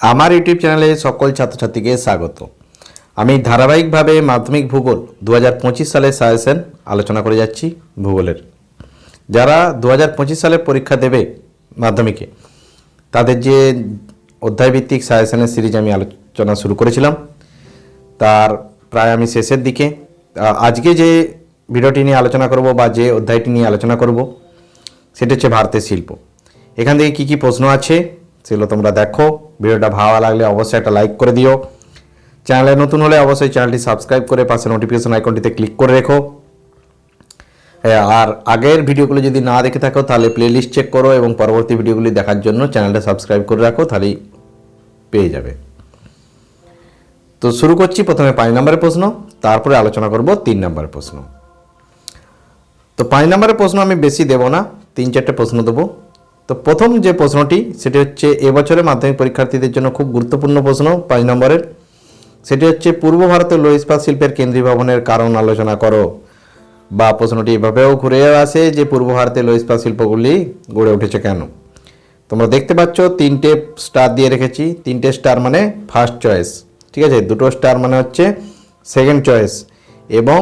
আমার ইউটিউব চ্যানেলে সকল ছাত্রছাত্রীকে স্বাগত। আমি ধারাবাহিকভাবে মাধ্যমিক ভূগোল দু হাজার পঁচিশ সালের সাজেশন আলোচনা করে যাচ্ছি ভূগোলের। যারা দু হাজার পঁচিশ সালে পরীক্ষা দেবে মাধ্যমিকে, তাদের যে অধ্যায়ভিত্তিক সাজেশনের সিরিজ আমি আলোচনা শুরু করেছিলাম, তার প্রায় আমি শেষের দিকে আজকে যে ভিডিওটি নিয়ে আলোচনা করব বা যে অধ্যায়টি নিয়ে আলোচনা করব, সেটা হচ্ছে ভারতের শিল্প। এখান থেকে কী কী প্রশ্ন আছে সেগুলো তোমরা দেখো। ভিডিওটা ভালো লাগলে অবশ্যই একটা লাইক করে দিও। চ্যানেলে নতুন হলে অবশ্যই চ্যানেলটি সাবস্ক্রাইব করে পাশে নোটিফিকেশন আইকনটিতে ক্লিক করে রেখো। হ্যাঁ, আর আগের ভিডিওগুলো যদি না দেখে থাকো তাহলে প্লেলিস্ট চেক করো এবং পরবর্তী ভিডিওগুলি দেখার জন্য চ্যানেলটা সাবস্ক্রাইব করে রাখো তাহলেই পেয়ে যাবে। তো শুরু করছি প্রথমে পাঁচ নম্বরের প্রশ্ন তারপরে আলোচনা করব তিন নম্বরের প্রশ্ন। তো পাঁচ নম্বরের প্রশ্ন আমি বেশি দেব না তিন চারটে প্রশ্ন দেবো। তো প্রথম যে প্রশ্নটি, সেটি হচ্ছে এবছরের মাধ্যমিক পরীক্ষার্থীদের জন্য খুব গুরুত্বপূর্ণ প্রশ্ন পাঁচ নম্বরের। সেটি হচ্ছে, পূর্ব ভারতের লো ইস্পাত শিল্পের কেন্দ্রীয় ভবনের কারণ আলোচনা করো। বা প্রশ্নটি এভাবেও ঘুরে আসে যে, পূর্ব ভারতের লো ইস্পাত শিল্পগুলি গড়ে উঠেছে কেন? তোমরা দেখতে পাচ্ছ, তিনটে স্টার দিয়ে রেখেছি। তিনটে স্টার মানে ফার্স্ট চয়েস ঠিক আছে? দুটো স্টার মানে হচ্ছে সেকেন্ড চয়েস এবং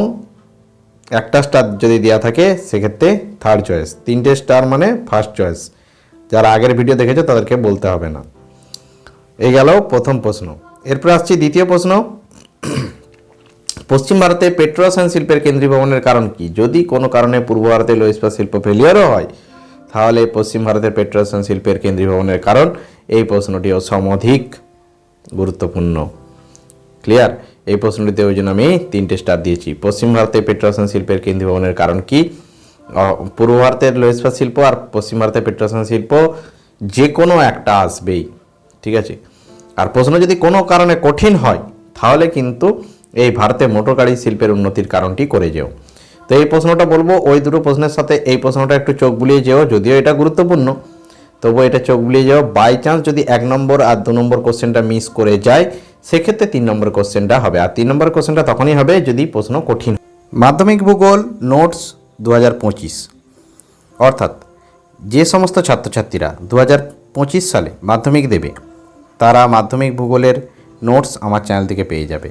একটা স্টার যদি দেওয়া থাকে, সেক্ষেত্রে থার্ড চয়েস তিনটে স্টার মানে ফার্স্ট চয়েস যারা আগের ভিডিও দেখেছ তাদেরকে বলতে হবে না। এই গেল প্রথম প্রশ্ন। এরপর আসছি দ্বিতীয় প্রশ্ন। পশ্চিম ভারতে পেট্রোরসায়ন শিল্পের কেন্দ্রীয় ভবনের কারণ কি? যদি কোনো কারণে পূর্ব ভারতে লো ইস্পাত শিল্প ফেলিয়ারও হয়, তাহলে পশ্চিম ভারতের পেট্রোরসায়ন শিল্পের কেন্দ্রীয় ভবনের কারণ এই প্রশ্নটিও সমধিক গুরুত্বপূর্ণ। ক্লিয়ার এই প্রশ্নটিতে ওই জন্য আমি তিনটে স্টার দিয়েছি। পশ্চিম ভারতে পেট্রোরসায়ন শিল্পের কেন্দ্রীয় ভবনের কারণ কি? পূর্ব ভারতের লো শিল্প আর পশ্চিম ভারতের পেট্রোরসায়ন শিল্প, যে কোনো একটা আসবেই, ঠিক আছে? আর প্রশ্ন যদি কোনো কারণে কঠিন হয়, তাহলে কিন্তু এই ভারতে মোটর গাড়ি শিল্পের উন্নতির কারণটি করে যেও। তো এই প্রশ্নটা বলব, ওই দুটো প্রশ্নের সাথে এই প্রশ্নটা একটু চোখ বুলিয়ে যেও, যদিও এটা গুরুত্বপূর্ণ। তবু এটা চোখ বুলিয়ে যাও বাই চান্স যদি এক নম্বর আর দু নম্বর কোশ্চেনটা মিস করে যায়, সেক্ষেত্রে তিন নম্বর কোশ্চেনটা হবে। আর তিন নম্বর কোশ্চেনটা তখনই হবে যদি প্রশ্ন কঠিন মাধ্যমিক ভূগোল নোটস দু হাজার পঁচিশ। অর্থাৎ যে সমস্ত ছাত্রছাত্রীরা দু হাজার পঁচিশ সালে মাধ্যমিক দেবে, তারা মাধ্যমিক ভূগোলের নোটস আমার চ্যানেল থেকে পেয়ে যাবে।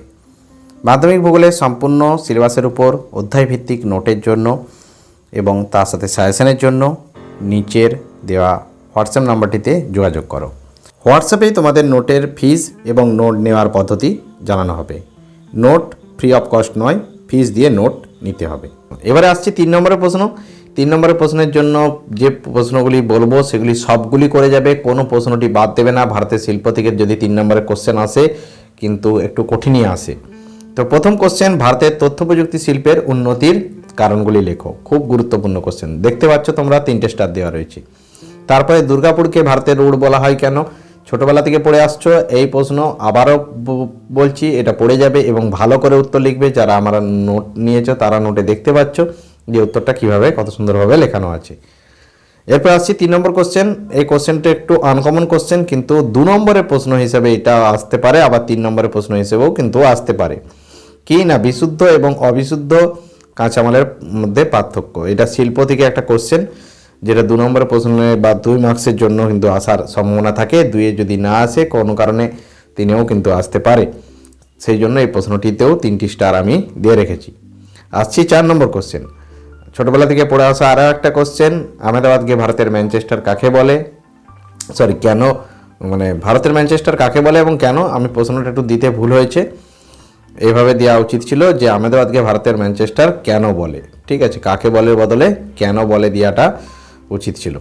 মাধ্যমিক ভূগোলের সম্পূর্ণ সিলেবাসের উপর অধ্যায়ভিত্তিক নোটের জন্য এবং তার সাথে সাজেশনের জন্য নিচের দেওয়া হোয়াটসঅ্যাপ নাম্বারটিতে যোগাযোগ করো। হোয়াটসঅ্যাপেই তোমাদের নোটের ফিজ এবং নোট নেওয়ার পদ্ধতি জানানো হবে। নোট ফ্রি অফ কস্ট নয়, ফিজ দিয়ে নোট নিতে হবে। এবারে আসছি তিন নম্বরের প্রশ্ন। তিন নম্বরের প্রশ্নের জন্য যে প্রশ্নগুলি বলব, সেগুলি সবগুলি করে যাবে। কোনো প্রশ্নটি বাদ দেবে না। ভারতের শিল্প থেকে যদি তিন নম্বরের কোশ্চেন আসে, কিন্তু একটু কঠিনই আসে। তো প্রথম কোশ্চেন ভারতের তথ্য প্রযুক্তি শিল্পের উন্নতির কারণগুলি লেখো। খুব গুরুত্বপূর্ণ কোশ্চেন দেখতে পাচ্ছ তোমরা, তিনটে স্টার দেওয়া রয়েছে। তারপরে দুর্গাপুরকে ভারতের রোড বলা হয় কেন? ছোটবেলা থেকে পড়ে আসছো, এই প্রশ্ন আবারও বলছি, এটা পড়ে যাবে এবং ভালো করে উত্তর লিখবে যারা আমরা নোট নিয়েছো, তারা নোটে দেখতে পাচ্ছ যে উত্তরটা কীভাবে কত সুন্দরভাবে লেখানো আছে। এরপর আসছি তিন নম্বর কোশ্চেন এই কোশ্চেনটা একটু আনকমন কোশ্চেন কিন্তু দু নম্বরের প্রশ্ন হিসেবে এটা আসতে পারে, আবার তিন নম্বরের প্রশ্ন হিসেবেও কিন্তু আসতে পারে। কি না, বিশুদ্ধ এবং অবিশুদ্ধ কাঁচামালের মধ্যে পার্থক্য? এটা শিল্প থেকে একটা কোশ্চেন যেটা দু নম্বরের প্রশ্নে বা দুই মার্কসের জন্য কিন্তু আসার সম্ভাবনা থাকে। দুইয়ে যদি না আসে, কোনো কারণে তিনেও কিন্তু আসতে পারে। সেই জন্য এই প্রশ্নটিতেও তিনটি স্টার আমি দিয়ে রেখেছি। আসছি চার নম্বর কোশ্চেন ছোটোবেলা থেকে পড়ে আসা আরও একটা কোশ্চেন আহমেদাবাদকে ভারতের ম্যানচেস্টার কাকে বলে? সরি কেন? মানে ভারতের ম্যানচেস্টার কাকে বলে এবং কেন? আমি প্রশ্নটা একটু দিতে ভুল হয়েছে। এভাবে দেওয়া উচিত ছিল যে আহমেদাবাদকে ভারতের ম্যানচেস্টার কেন বলে? ঠিক আছে, কাকে বলে বদলে? কেন বলে দেওয়াটা? উচিত ছিল।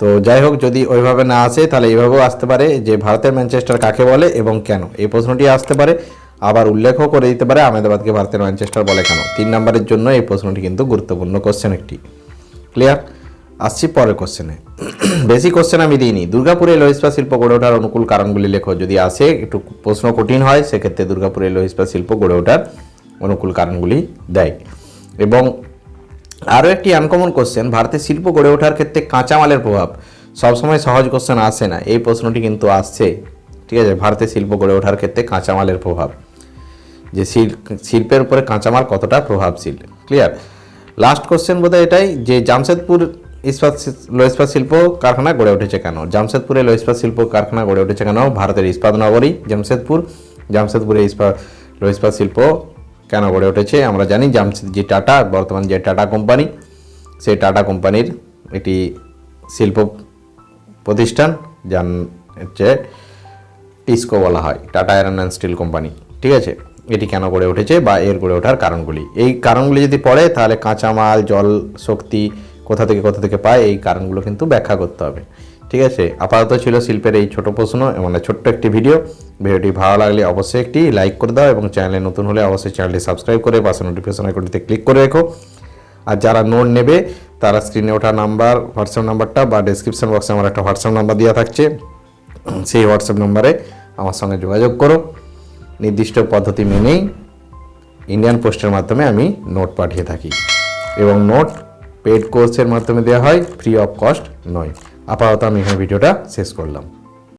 তো যাই হোক, যদি ওইভাবে না আসে, তাহলে এইভাবেও আসতে পারে যে ভারতের ম্যানচেস্টার কাকে বলে এবং কেন? এই প্রশ্নটি আসতে পারে। আবার উল্লেখও করে দিতে পারে আহমেদাবাদকে ভারতের ম্যানচেস্টার বলে কেন? তিন নম্বরের জন্য এই প্রশ্নটি কিন্তু গুরুত্বপূর্ণ কোশ্চেন একটি। ক্লিয়ার আসছি পরের কোশ্চেনে বেশি কোশ্চেন আমি দিইনি। দুর্গাপুরে লো ইস্পাত শিল্প গড়ে ওঠার অনুকূল কারণগুলি লেখো। যদি আসে, একটু প্রশ্ন কঠিন হয়, সেক্ষেত্রে দুর্গাপুরে লোহিস্পা শিল্প গড়ে ওঠার অনুকূল কারণগুলি দেয়। এবং আরও একটি আনকমন কোশ্চেন ভারতের শিল্প গড়ে ওঠার ক্ষেত্রে কাঁচামালের প্রভাব। সবসময় সহজ কোশ্চেন আসে না, এই প্রশ্নটি কিন্তু আসছে। ঠিক আছে, ভারতের শিল্প গড়ে ওঠার ক্ষেত্রে কাঁচামালের প্রভাব। যে শিল- শিল্পের উপরে কাঁচামাল কতটা প্রভাবশীল? ক্লিয়ার লাস্ট কোশ্চেন বোধহয় এটাই, যে জামশেদপুর ইস্পাত শি- লো ইস্পাত শিল্প কারখানা গড়ে উঠেছে কেন? জামশেদপুরে লো ইস্পাত শিল্প কারখানা গড়ে উঠেছে কেন? ভারতের ইস্পাত নগরী, জামশেদপুর, জামশেদপুরে ইস্পাত লো ইস্পাত শিল্প কেন গড়ে উঠেছে? আমরা জানি জামশেদজি টাটা বর্তমান যে টাটা কোম্পানি সেই টাটা কোম্পানির এটি শিল্প প্রতিষ্ঠান, যার হচ্ছে টিস্কো বলা হয় Tata iron and steel company ঠিক আছে? এটি কেন গড়ে উঠেছে বা এর গড়ে ওঠার কারণগুলি? এই কারণগুলি যদি পড়ে, তাহলে কাঁচামাল, জল, শক্তি কোথা থেকে কোথা থেকে পায়? এই কারণগুলো কিন্তু ব্যাখ্যা করতে হবে। ঠিক আছে? আপাতত ছিল শিল্পের এই ছোট প্রশ্ন মানে ছোট্ট একটি ভিডিও। ভিডিওটি ভালো লাগলে অবশ্যই একটি লাইক করে দাও এবং চ্যানেলে নতুন হলে অবশ্যই চ্যানেলটি সাবস্ক্রাইব করে পাশে নোটিফিকেশন আইকনটিতে ক্লিক করে রেখো। আর যারা নোট নেবে, তারা স্ক্রিনে ওঠা নাম্বার হোয়াটসঅ্যাপ নাম্বারটা বা ডেসক্রিপশন বক্সে আমার একটা হোয়াটসঅ্যাপ নাম্বার দেওয়া থাকছে। সেই হোয়াটসঅ্যাপ নাম্বারে আমার সঙ্গে যোগাযোগ করো। নির্দিষ্ট পদ্ধতি মেনেই ইন্ডিয়ান পোস্টের মাধ্যমে আমি নোট পাঠিয়ে থাকি। এবং নোট পেড কোর্সের মাধ্যমে দেওয়া হয় ফ্রি অফ কস্ট নয়। আপাতত আমি এখানে ভিডিওটা শেষ করলাম।